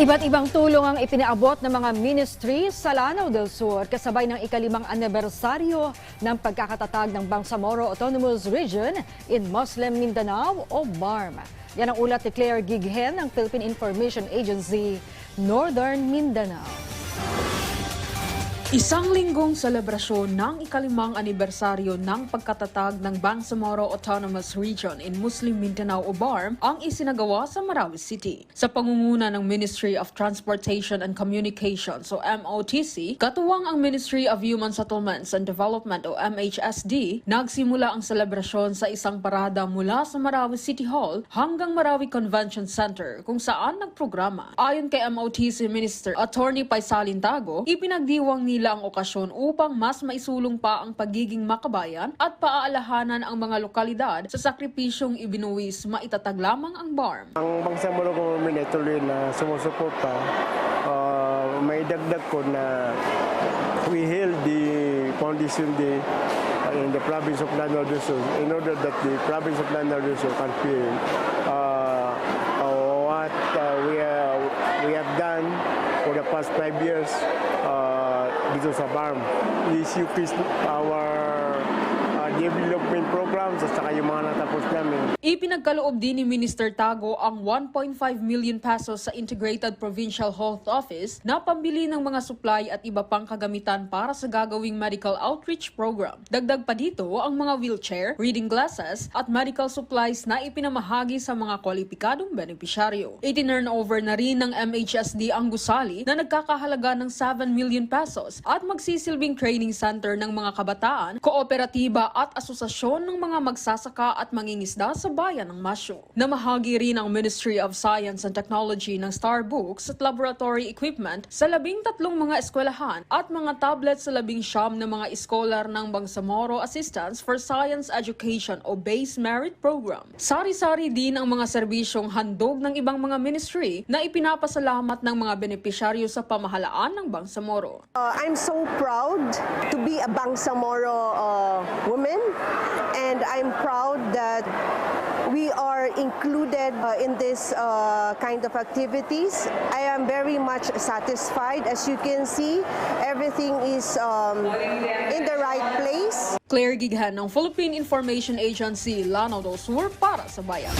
Iba't ibang tulong ang ipinaabot ng mga ministry sa Lanao del Sur kasabay ng ikalimang anibersaryo ng pagkakatatag ng Bangsamoro Autonomous Region in Muslim Mindanao o BARM. Yan ang ulat ni Claire Gighen ng Philippine Information Agency, Northern Mindanao. Isang linggong selebrasyon ng ikalimang anibersaryo ng pagkatatag ng Bangsamoro Autonomous Region in Muslim Mindanao o BARM ang isinagawa sa Marawi City. Sa pangunguna ng Ministry of Transportation and Communications o MOTC, katuwang ang Ministry of Human Settlements and Development o MHSD, nagsimula ang selebrasyon sa isang parada mula sa Marawi City Hall hanggang Marawi Convention Center kung saan nagprograma. Ayon kay MOTC Minister Attorney Paisalin Tago, ipinagdiwang nila ang okasyon upang mas maisulong pa ang pagiging makabayan at paaalahanan ang mga lokalidad sa sakripisyong ibinuwis maitatag lamang ang BARM. Ang Bangsamoro Government ay tuloy na sumusuporta. Uh, may dagdag ko na we held the Foundation Day uh, in the province of Lanao del in order that the province of Lanao del Sur can feel uh, uh, what uh, we, uh, we have done for the past five years uh, dito sa BARM. We showcase our uh, development programs at saka yung mga natapos namin. Ipinagkaloob din ni Minister Tago ang 1.5 million pesos sa Integrated Provincial Health Office na pambili ng mga supply at iba pang kagamitan para sa gagawing medical outreach program. Dagdag pa dito ang mga wheelchair, reading glasses at medical supplies na ipinamahagi sa mga kwalipikadong benepisyaryo. Itinurn over na rin ng MHSD ang gusali na nagkakahalaga ng 7 million pesos at magsisilbing training center ng mga kabataan, kooperatiba at asosasyon ng mga magsasaka at mangingisda sa bayan ng Masyo. Namahagi rin ang Ministry of Science and Technology ng Starbooks at laboratory equipment sa labing tatlong mga eskwelahan at mga tablet sa labing siyam na mga iskolar ng Bangsamoro Assistance for Science Education o Base Merit Program. Sari-sari din ang mga serbisyong handog ng ibang mga ministry na ipinapasalamat ng mga benepisyaryo sa pamahalaan ng Bangsamoro. Uh, I'm so proud to be a Bangsamoro uh, woman, and I'm proud that we are included uh, in this uh, kind of activities. I am very much satisfied. As you can see, everything is um, in the right place. Claire Gighan ng Philippine Information Agency, Lanao del Sur para sa Bayan.